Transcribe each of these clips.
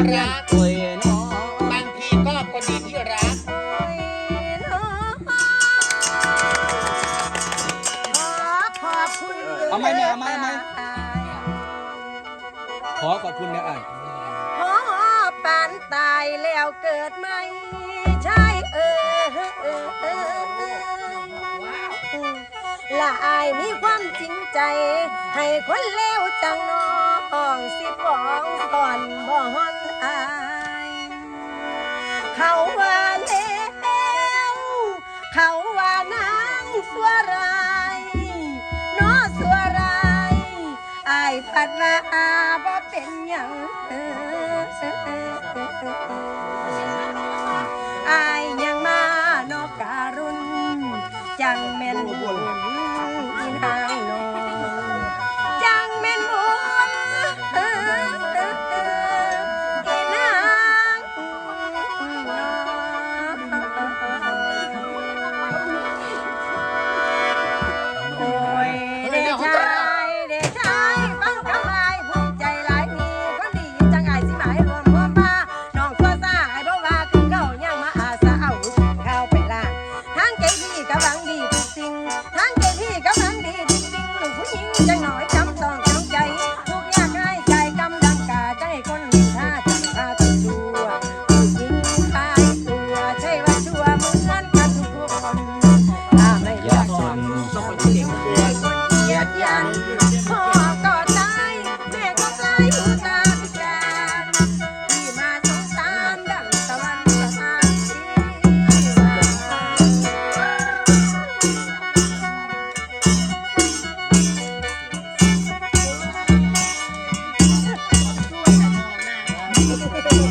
ที่รักบางทีก็คนดีที่รัก เอาไหมเนี่ยเอาไหมเอาไหม ขอขอบคุณนะไอ้ยขอปานตายแล้วเกิดไม่ใช่เออเออเออเออละอายมีความจริงใจ ให้คนเลวจังน้อ เขาว่าแล้วเขาว่านางสัวรายน้อสัวรายไอ้ผัดมว่าบ่เป็นหยัง Thank you.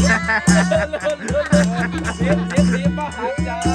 เสียบเสียบเสียบป้หางจ้า